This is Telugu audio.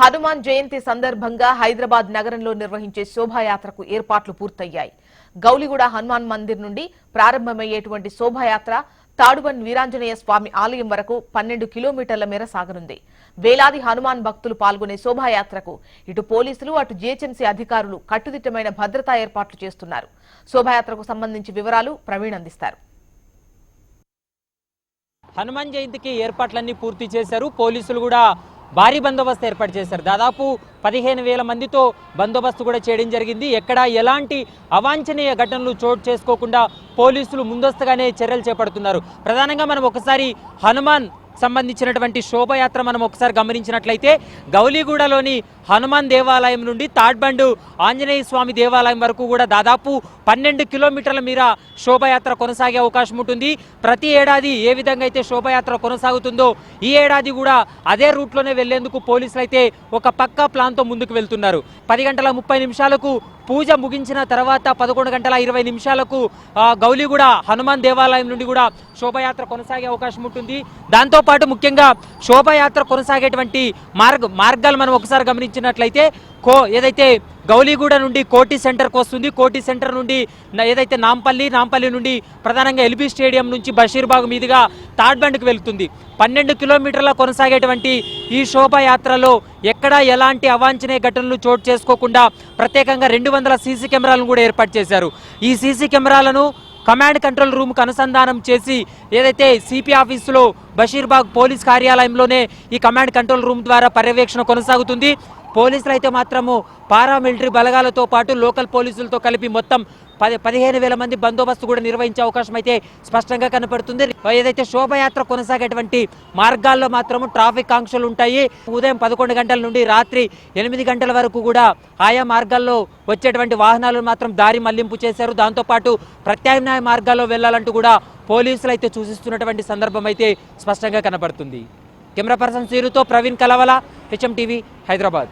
హనుమాన్ జయంతి సందర్భంగా హైదరాబాద్ నగరంలో నిర్వహించే శోభాయాత్రకు ఏర్పాట్లు పూర్తయ్యాయి. గౌలిగూడ హనుమాన్ మందిర్ నుండి ప్రారంభమయ్యేటువంటి శోభాయాత్ర తాడుబన్ వీరాంజనేయ స్వామి ఆలయం వరకు పన్నెండు కిలోమీటర్ల మేర సాగనుంది. వేలాది హనుమాన్ భక్తులు పాల్గొనే శోభాయాత్రకు ఇటు పోలీసులు అటు జీహెచ్ఎంసీ అధికారులు కట్టుదిట్టమైన భద్రతా ఏర్పాట్లు చేస్తున్నారు. శోభాయాత్రకు సంబంధించి వివరాలు ప్రవీణ్ అందిస్తారు. హనుమాన్ జయంతికి ఏర్పాట్లన్నీ పూర్తి చేశారు. పోలీసులు కూడా భారీ బందోబస్తు ఏర్పాటు చేశారు. దాదాపు పదిహేను వేల మందితో బందోబస్తు కూడా చేయడం జరిగింది. ఎక్కడ ఎలాంటి అవాంఛనీయ ఘటనలు చోటు చేసుకోకుండా పోలీసులు ముందస్తుగానే చర్యలు చేపడుతున్నారు. ప్రధానంగా మనం ఒకసారి హనుమాన్ సంబంధించినటువంటి శోభయాత్ర మనం ఒకసారి గమనించినట్లయితే గౌలీగూడలోని హనుమాన్ దేవాలయం నుండి తాడ్బండు ఆంజనేయ స్వామి దేవాలయం వరకు కూడా దాదాపు పన్నెండు కిలోమీటర్ల మేర శోభయాత్ర కొనసాగే అవకాశం ఉంటుంది. ప్రతి ఏడాది ఏ విధంగా అయితే శోభయాత్ర కొనసాగుతుందో ఈ ఏడాది కూడా అదే రూట్లోనే వెళ్ళేందుకు పోలీసులు అయితే ఒక పక్కా ప్లాన్తో ముందుకు వెళ్తున్నారు. పది గంటల ముప్పై నిమిషాలకు పూజ ముగించిన తర్వాత పదకొండు గంటల ఇరవై నిమిషాలకు గౌలిగూడ హనుమాన్ దేవాలయం నుండి కూడా శోభయాత్ర కొనసాగే అవకాశం ఉంటుంది. దాంతోపాటు ముఖ్యంగా శోభయాత్ర కొనసాగేటువంటి మార్గ మార్గాలు మనం ఒకసారి గమనించినట్లయితే కో ఏదైతే గౌలిగూడ నుండి కోటి సెంటర్కి వస్తుంది కోటి సెంటర్ నుండి ఏదైతే నాంపల్లి నాంపల్లి నుండి ప్రధానంగా ఎల్బీ స్టేడియం నుంచి బషీర్బాగ్ మీదుగా తాడ్బండ్కి వెళుతుంది. పన్నెండు కిలోమీటర్ల కొనసాగేటువంటి ఈ శోభాయాత్రలో ఎక్కడా ఎలాంటి అవాంఛనీయ ఘటనలు చోటు చేసుకోకుండా ప్రత్యేకంగా రెండు వందల సీసీ కెమెరాలను కూడా ఏర్పాటు చేశారు. ఈ సీసీ కెమెరాలను కమాండ్ కంట్రోల్ రూమ్కి అనుసంధానం చేసి ఏదైతే సిపి ఆఫీసులో బషీర్బాగ్ పోలీస్ కార్యాలయంలోనే ఈ కమాండ్ కంట్రోల్ రూమ్ ద్వారా పర్యవేక్షణ కొనసాగుతుంది. పోలీసులు అయితే మాత్రము పారామిలిటరీ బలగాలతో పాటు లోకల్ పోలీసులతో కలిపి మొత్తం పది పదిహేను వేల మంది బందోబస్తు కూడా నిర్వహించే అవకాశం అయితే స్పష్టంగా కనపడుతుంది. ఏదైతే శోభయాత్ర కొనసాగేటువంటి మార్గాల్లో మాత్రము ట్రాఫిక్ ఆంక్షలు ఉంటాయి ఉదయం పదకొండు గంటల నుండి రాత్రి ఎనిమిది గంటల వరకు కూడా ఆయా మార్గాల్లో వచ్చేటువంటి వాహనాలను మాత్రం దారి మళ్ళింపు చేశారు. దాంతోపాటు ప్రత్యామ్నాయ మార్గాల్లో వెళ్ళాలంటూ కూడా పోలీసులు అయితే సూచిస్తున్నటువంటి సందర్భం అయితే స్పష్టంగా కనపడుతుంది. కెమెరా పర్సన్ సీరుతో ప్రవీణ్ కలవల హెచ్ఎం టీవీ హైదరాబాద్.